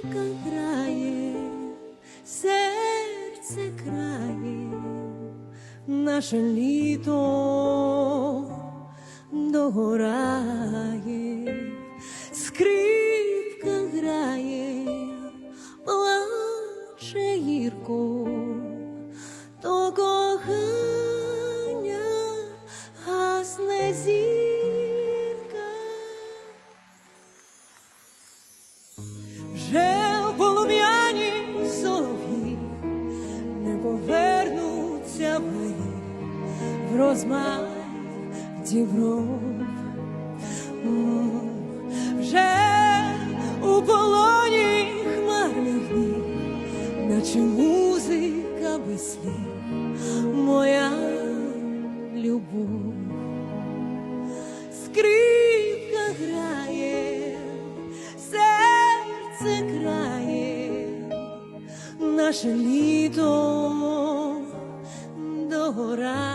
скрипка грає, крає, наше літо догорає, скрипка грає, плаче гірко, повернуться в дібров. Вже у полоні хмарних днів, наче музика без слів, моя любов. Скрипка грає, серце крає, наше літо догорає.